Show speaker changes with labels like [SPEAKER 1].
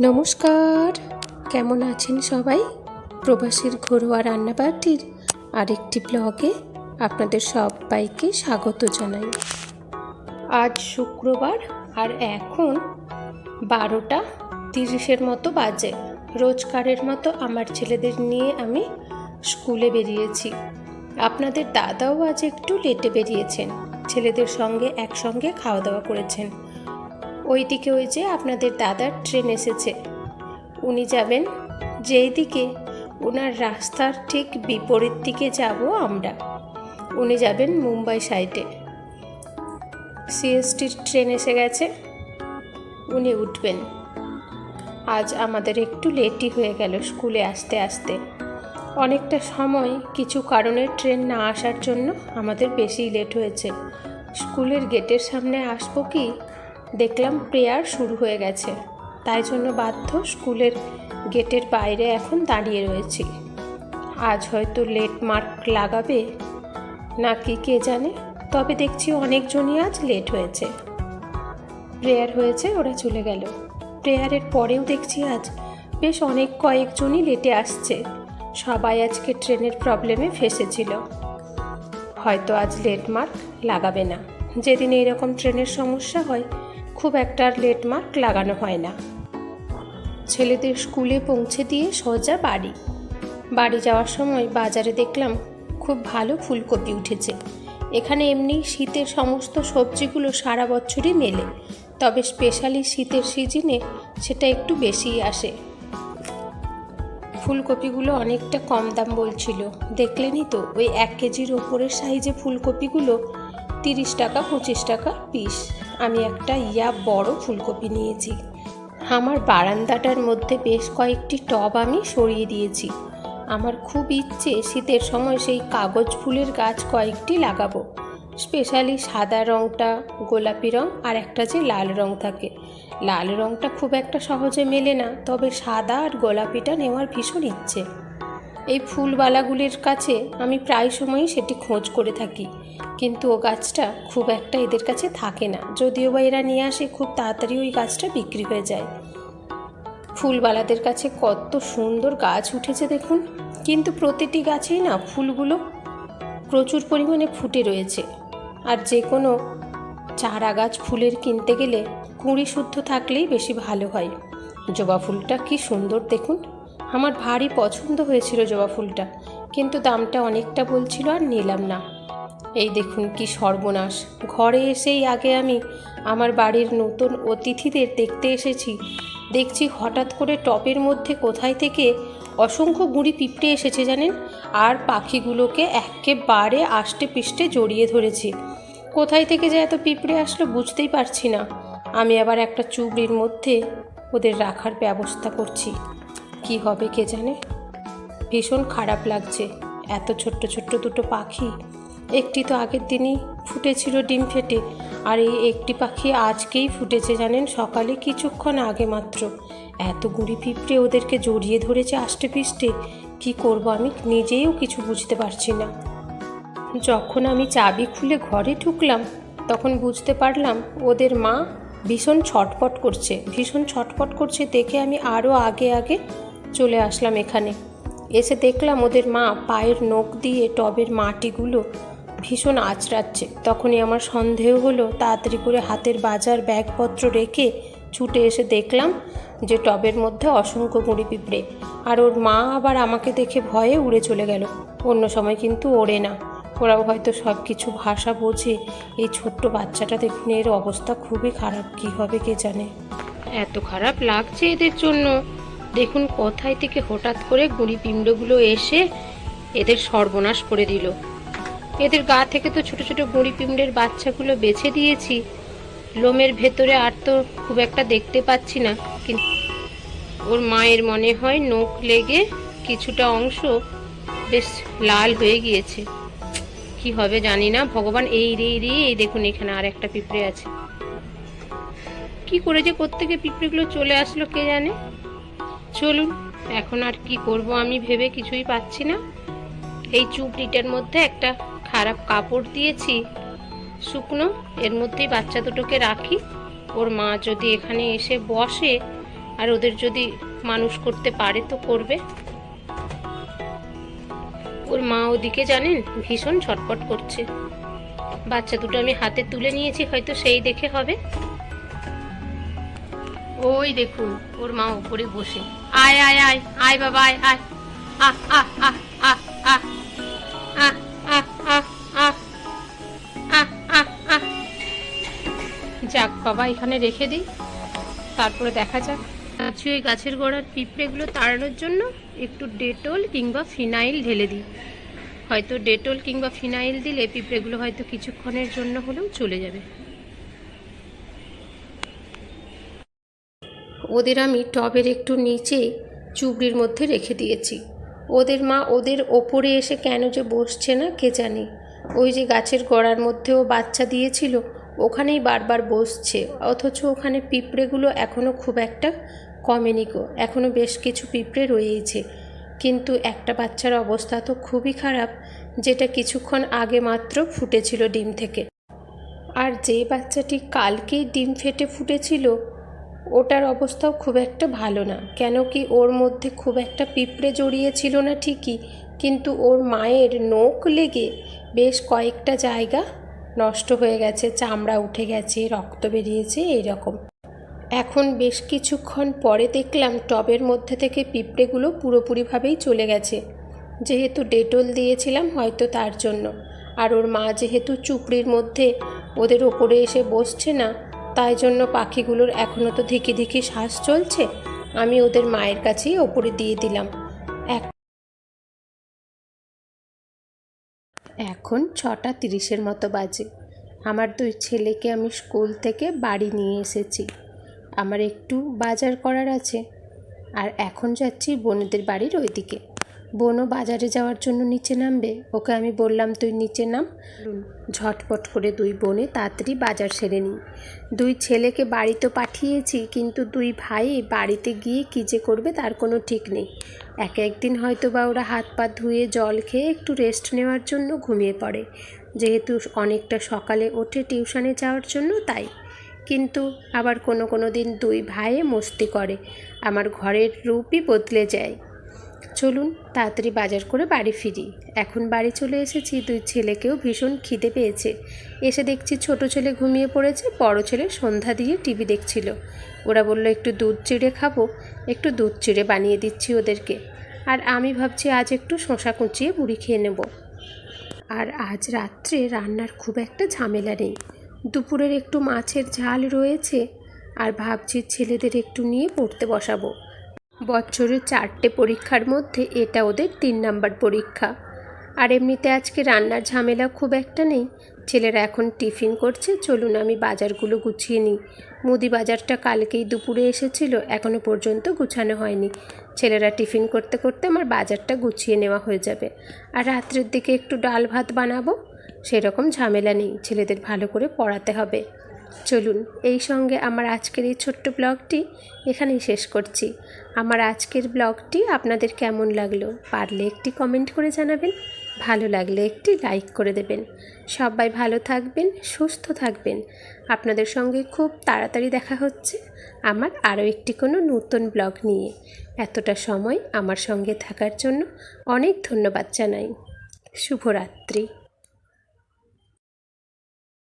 [SPEAKER 1] নমস্কার। কেমন আছেন সবাই? প্রবাসীর ঘরোয়া রান্নাবাটির আরেকটি ব্লগে আপনাদের সবাইকে স্বাগত জানাই। আজ শুক্রবার আর এখন বারোটা তিরিশের মতো বাজে। রোজকারের মতো আমার ছেলেদের নিয়ে আমি স্কুলে বেরিয়েছি। আপনাদের দাদাও আজ একটু লেটে বেরিয়েছেন। ছেলেদের সঙ্গে একসঙ্গে খাওয়া দাওয়া করেছেন। ওইদিকে ওই যে আপনাদের দাদার ট্রেন এসেছে। উনি যাবেন যেই দিকে ওনার রাস্তার ঠিক বিপরীত দিকে যাব আমরা। উনি যাবেন মুম্বাই সাইডে সিএসটির ট্রেন এসে গেছে। উনি উঠবেন। আজ আমাদের একটু লেটই হয়ে গেল স্কুলে আসতে আসতে। অনেকটা সময় কিছু কারণে ট্রেন না আসার জন্য আমাদের বেশি লেট হয়েছে। স্কুলের গেটের সামনে আসব কি? দেখলাম প্রেয়ার শুরু হয়ে গেছে। তাই জন্য বাধ্য স্কুলের গেটের বাইরে এখন দাঁড়িয়ে রয়েছি। আজ হয়তো লেট মার্ক লাগাবে, নাকি কে জানে? তবে দেখছি অনেকজনই আজ লেট হয়েছে। প্রেয়ার হয়েছে, ওরা চলে গেল। প্রেয়ারের পরেও দেখছি আজ বেশ অনেক কয়েকজনই লেটে আসছে। সবাই আজকে ট্রেনের প্রবলেমে ফেসেছিল। হয়তো আজ লেট মার্ক লাগাবে না। যেদিন এইরকম ট্রেনের সমস্যা হয় খুব একটা লেট মার্ক লাগানো হয় না। ছেলেদের স্কুলে পৌঁছে দিয়ে সোজা বাড়ি। বাড়ি যাওয়ার সময় বাজারে দেখলাম খুব ভালো ফুলকপি উঠেছে। এখানে এমনি শীতের সমস্ত সবজিগুলো সারা বছরই মেলে, তবে স্পেশালি শীতের সিজনে সেটা একটু বেশিই আসে। ফুলকপিগুলো অনেকটা কম দাম বলছিল। দেখলেনই তো, ওই এক কেজির ওপরের সাইজে ফুলকপিগুলো তিরিশ টাকা, পঁচিশ টাকা পিস আমি একটা ইয়া বড় ফুলকপি নিয়েছি। আমার বারান্দাটার মধ্যে বেশ কয়েকটি টব আমি সরিয়ে দিয়েছি। আমার খুব ইচ্ছে শীতের সময় সেই কাগজ ফুলের গাছ কয়েকটি লাগাবো। স্পেশালি সাদা রঙটা গোলাপি রং আর একটা যে লাল রং থাকে। লাল রঙটা খুব একটা সহজে মেলে না, তবে সাদা আর গোলাপিটা নেওয়ার ভীষণ ইচ্ছে। এই ফুলবালাগুলির কাছে আমি প্রায় সময়ই সেটি খোঁজ করে থাকি। কিন্তু ও গাছটা খুব একটা এদের কাছে থাকে না। যদিও বা এরা নিয়ে আসে, খুব তাড়াতাড়ি ওই গাছটা বিক্রি হয়ে যায়। ফুলবালাদের কাছে কত সুন্দর গাছ উঠেছে দেখুন। কিন্তু প্রতিটি গাছেই না ফুলগুলো প্রচুর পরিমাণে ফুটে রয়েছে। আর যে কোনো চারা গাছ ফুলের কিনতে গেলে কুঁড়ি শুদ্ধ থাকলেই বেশি ভালো হয়। জবা ফুলটা কি সুন্দর দেখুন। আমার ভারী পছন্দ হয়েছিল জবা ফুলটা, কিন্তু দামটা অনেকটা বলছিল আর নিলাম না। এই দেখুন কি সর্বনাশ। ঘরে এসেই আগে আমি আমার বাড়ির নতুন অতিথিদের দেখতে এসেছি। দেখছি হঠাৎ করে টপের মধ্যে কোথায় থেকে অসংখ্য গুঁড়ি পিঁপড়ে এসেছে জানেন? আর পাখিগুলোকে একেবারে আষ্টে পিষ্টে জড়িয়ে ধরেছে। কোথায় থেকে যে এত পিঁপড়ে আসলো বুঝতেই পারছি না। আমি আবার একটা চুবড়ির মধ্যে ওদের রাখার ব্যবস্থা করছি। কি হবে কে জানে? ভীষণ খারাপ লাগছে এত ছোট্ট ছোট্ট দুটো পাখি। একটি তো আগের দিনই ফুটেছিল ডিম ফেটে, আর এই একটি পাখি আজকেই ফুটেছে জানেন সকালে কিছুক্ষণ আগে মাত্র। এত গুঁড়ি পিঁপড়ে ওদেরকে জড়িয়ে ধরেছে আষ্টে পিষ্টে কী করব আমি নিজেও কিছু বুঝতে পারছি না। যখন আমি চাবি খুলে ঘরে ঢুকলাম, তখন বুঝতে পারলাম ওদের মা ভীষণ ছটপট করছে। ভীষণ ছটপট করছে দেখে আমি আরও আগে আগে চলে আসলাম এখানে। এসে দেখলাম ওদের মা পায়ের নখ দিয়ে টবের মাটিগুলো ভীষণ আঁচড়াচ্ছে। তখনই আমার সন্দেহ হলো, তাড়াতাড়ি করে হাতের বাজার ব্যাগপত্র রেখে ছুটে এসে দেখলাম যে টবের মধ্যে অসংখ্য গুঁড়ি পিঁপড়ে। আর ওর মা আবার আমাকে দেখে ভয়ে উড়ে চলে গেল। অন্য সময় কিন্তু ওড়ে না। ওরাও হয়তো সব কিছু ভাষা বোঝে। এই ছোট্ট বাচ্চাটা দেখুন, এর অবস্থা খুবই খারাপ। কী হবে কে জানে? এত খারাপ লাগছে এদের জন্য। দেখুন কোথায় থেকে হঠাৎ করে গুঁড়ি পিণ্ডগুলো এসে এদের সর্বনাশ করে দিল। এদের গা থেকে তো ছোট ছোট গুঁড়ি পিমড়ের বাচ্চাগুলো বেছে দিয়েছি। লোমের ভেতরে আর তো খুব একটা দেখতে পাচ্ছি না, কিন্তু ওর মায়ের মনে হয় নখ লেগে কিছুটা অংশ বেশ লাল হয়ে গিয়েছে। কি হবে জানি না, ভগবান এই রে রে, এই দেখুন এখানে আর একটা পিঁপড়ে আছে। কি করে যে কোত্থেকে পিঁপড়েগুলো চলে আসলো কে জানে? চলুন, এখন আর কি করব আমি ভেবে কিছুই পাচ্ছি না। এই চুপড়িটার মধ্যে একটা খারাপ কাপড় দিয়েছি, শুকনো, এর মধ্যেই বাচ্চা দুটোকে রাখি। ওর মা যদি এখানে এসে বসে, আর ওদের যদি মানুষ করতে পারে তো করবে। ওর মা ওদিকে জানেন, ভীষণ ছটপট করছে। বাচ্চা দুটো আমি হাতে তুলে নিয়েছি, হয়তো সেই দেখে হবে। ওই দেখুন, ওর মা উপরে বসে। আয় আয় আয় আয় বাবা, আয় আয়। আহ আহ আহ আহ আহ। আহ আহ যাক বাবা, এখানে রেখে দিই। তারপরে দেখা যাক। আছি ওই গাছের গোড়ার পিঁপড়েগুলো তাড়ানোর জন্য একটু ডেটল কিংবা ফিনাইল ঢেলে দিই। হয়তো ডেটল কিংবা ফিনাইল দিলে পিঁপড়েগুলো হয়তো কিছুক্ষণের জন্য হলেও চলে যাবে। ওদের আমি টবের একটু নিচে চুবড়ির মধ্যে রেখে দিয়েছি। ওদের মা ওদের ওপরে এসে কেন যে বসছে না কে জানে। ওই যে গাছের গোড়ার মধ্যেও বাচ্চা দিয়েছিল, ওখানেই বারবার বসছে। অথচ ওখানে পিঁপড়েগুলো এখনও খুব একটা কমেনি গো এখনও বেশ কিছু পিঁপড়ে রয়েছে। কিন্তু একটা বাচ্চার অবস্থা তো খুবই খারাপ, যেটা কিছুক্ষণ আগে মাত্র ফুটেছিল ডিম থেকে। আর যে বাচ্চাটি কালকেই ডিম ফেটে ফুটেছিল ওটার অবস্থাও খুব একটা ভালো না। কেন কি ওর মধ্যে খুব একটা পিঁপড়ে জড়িয়েছিল না ঠিকই, কিন্তু ওর মায়ের নোক লেগে বেশ কয়েকটা জায়গা নষ্ট হয়ে গেছে, চামড়া উঠে গেছে, রক্ত বেরিয়েছে, এইরকম। এখন বেশ কিছুক্ষণ পরে দেখলাম টবের মধ্যে থেকে পিঁপড়েগুলো পুরোপুরিভাবেই চলে গেছে। যেহেতু ডেটল দিয়েছিলাম হয়তো তার জন্য। আর ওর মা যেহেতু চুপড়ির মধ্যে ওদের ওপরে এসে বসছে না তাই জন্য পাখিগুলোর এখনও তো ধিকি ধিকি শ্বাস চলছে। আমি ওদের মায়ের কাছেই ওপরে দিয়ে দিলাম। এক এখন ছটা তিরিশের মতো বাজে। আমার দুই ছেলেকে আমি স্কুল থেকে বাড়ি নিয়ে এসেছি। আমার একটু বাজার করার আছে। আর এখন যাচ্ছি বোনেদের বাড়ির ওইদিকে। বোনও বাজারে যাওয়ার জন্য নিচে নামবে। ওকে আমি বললাম, তুই নিচে নাম। ঝটপট করে দুই বোনে তাড়াতাড়ি বাজার সেরে নিই। দুই ছেলেকে বাড়ি তো পাঠিয়েছি, কিন্তু দুই ভাই বাড়িতে গিয়ে কী যে করবে তার কোনো ঠিক নেই। এক একদিন হয়তো বা ওরা হাত পা ধুয়ে জল খেয়ে একটু রেস্ট নেওয়ার জন্য ঘুমিয়ে পড়ে। যেহেতু অনেকটা সকালে ওঠে টিউশনে যাওয়ার জন্য তাই। কিন্তু আবার কোনো কোনো দিন দুই ভাইয়ে মস্তি করে। আমার ঘরের রূপই বদলে যায়। চলুন তাড়াতাড়ি বাজার করে বাড়ি ফিরি। এখন বাড়ি চলে এসেছি, দুই ছেলেকেও ভীষণ খিদে পেয়েছে। এসে দেখছি ছোট ছেলে ঘুমিয়ে পড়েছে, বড় ছেলে সন্ধ্যা দিয়ে টিভি দেখছিল। ওরা বলল, একটু দুধ চিড়ে খাব, একটু দুধ চিড়ে বানিয়ে দিচ্ছি ওদেরকে। আর আমি ভাবছি আজ একটু শশা কুচিয়ে মুড়ি খেয়ে নেব। আর আজ রাত্রে রান্নার খুব একটা ঝামেলা নেই। দুপুরের একটু মাছের ঝাল রয়েছে, আর ভাবছি ছেলেদের একটু নিয়ে পড়তে বসাবো। বছরের চারটে পরীক্ষার মধ্যে এটা ওদের তিন নাম্বার পরীক্ষা। আর এমনিতে আজকে রান্নার ঝামেলা খুব একটা নেই। ছেলেরা এখন টিফিন করছে, চলুন আমি বাজারগুলো গুছিয়ে নিই। মুদি বাজারটা কালকেই দুপুরে এসেছিল এখনও পর্যন্ত গুছানো হয়নি। ছেলেরা টিফিন করতে করতে আমার বাজারটা গুছিয়ে নেওয়া হয়ে যাবে। আর রাত্রের দিকে একটু ডাল ভাত বানাবো? সেরকম ঝামেলা নেই, ছেলেদের ভালো করে পড়াতে হবে। চলুন, এই সঙ্গে আমার আজকের এই ছোট্ট ব্লগটি এখানেই শেষ করছি। আমার আজকের ব্লগটি আপনাদের কেমন লাগল পারলে একটি কমেন্ট করে জানাবেন, ভালো লাগলে একটি লাইক করে দেবেন। সবাই ভালো থাকবেন, সুস্থ থাকবেন। আপনাদের সঙ্গে খুব তাড়াতাড়ি দেখা হচ্ছে আমার আরও একটি কোনো নতুন ব্লগ নিয়ে। এতটা সময় আমার সঙ্গে থাকার জন্য অনেক ধন্যবাদ জানাই। শুভরাত্রি।